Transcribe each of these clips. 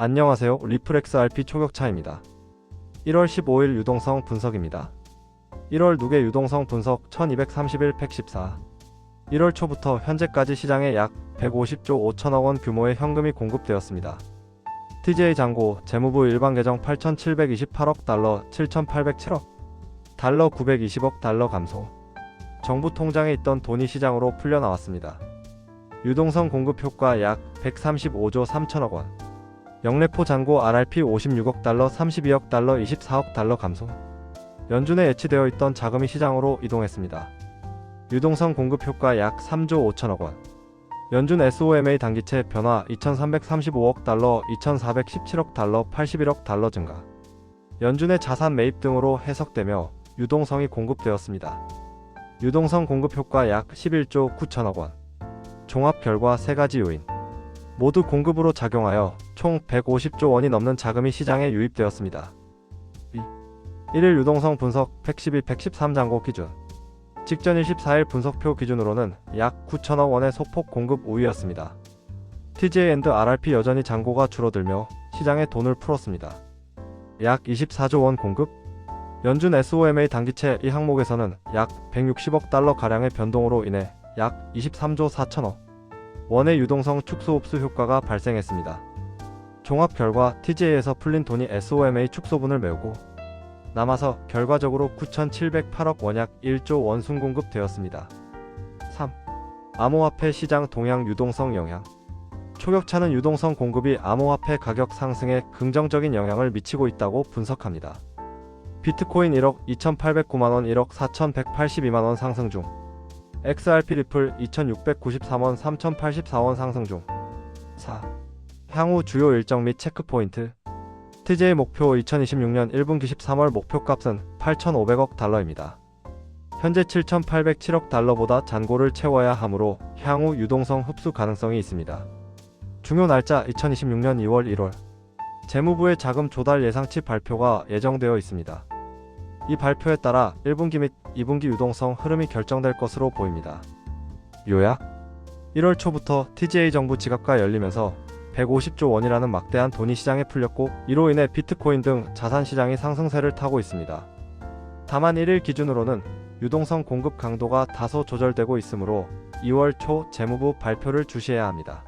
안녕하세요. 리플렉스 RP 초격차입니다. 1월 15일 유동성 분석입니다. 1월 누계 유동성 분석 1231 114 1월 초부터 현재까지 시장에 약 150조 5천억 원 규모의 현금이 공급되었습니다. TJ 잔고 재무부 일반 계정 8,728억 달러 7,807억 달러 920억 달러 감소 정부 통장에 있던 돈이 시장으로 풀려 나왔습니다. 유동성 공급 효과 약 135조 3천억 원 영래포 잔고 RRP 56억 달러 32억 달러 24억 달러 감소. 연준에 예치되어 있던 자금이 시장으로 이동했습니다. 유동성 공급 효과 약 3조 5천억 원. 연준 SOMA 단기채 변화 2335억 달러 2417억 달러 81억 달러 증가. 연준의 자산 매입 등으로 해석되며 유동성이 공급되었습니다. 유동성 공급 효과 약 11조 9천억 원. 종합 결과 세 가지 요인 모두 공급으로 작용하여 총 150조 원이 넘는 자금이 시장에 유입되었습니다. 2. 1일 유동성 분석 112, 113 잔고 기준 직전 24일 분석표 기준으로는 약 9천억 원의 소폭 공급 우위였습니다. TJ RRP 여전히 잔고가 줄어들며 시장에 돈을 풀었습니다. 약 24조 원 공급 연준 SOMA 단기채 이 항목에서는 약 160억 달러 가량의 변동으로 인해 약 23조 4천억 원의 유동성 축소 흡수 효과가 발생했습니다. 종합 결과 TJ에서 풀린 돈이 SOMA 축소분을 메우고 남아서 결과적으로 9,708억 원약 1조 원 순 공급되었습니다. 3. 암호화폐 시장 동향 유동성 영향 초격차는 유동성 공급이 암호화폐 가격 상승에 긍정적인 영향을 미치고 있다고 분석합니다. 비트코인 1억 2,809만원 1억 4,182만원 상승 중 XRP 리플 2,693원 3,084원 상승 중 4. 향후 주요 일정 및 체크포인트 TJ 목표 2026년 1분기 13월 목표값은 8,500억 달러입니다. 현재 7,807억 달러보다 잔고를 채워야 하므로 향후 유동성 흡수 가능성이 있습니다. 중요 날짜 2026년 2월 1월 재무부의 자금 조달 예상치 발표가 예정되어 있습니다. 이 발표에 따라 1분기 및 2분기 유동성 흐름이 결정될 것으로 보입니다. 요약 1월 초부터 TGA 정부 지갑과 열리면서 150조 원이라는 막대한 돈이 시장에 풀렸고 이로 인해 비트코인 등 자산 시장이 상승세를 타고 있습니다. 다만 1일 기준으로는 유동성 공급 강도가 다소 조절되고 있으므로 2월 초 재무부 발표를 주시해야 합니다.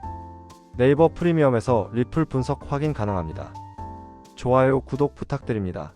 네이버 프리미엄에서 리플 분석 확인 가능합니다. 좋아요, 구독 부탁드립니다.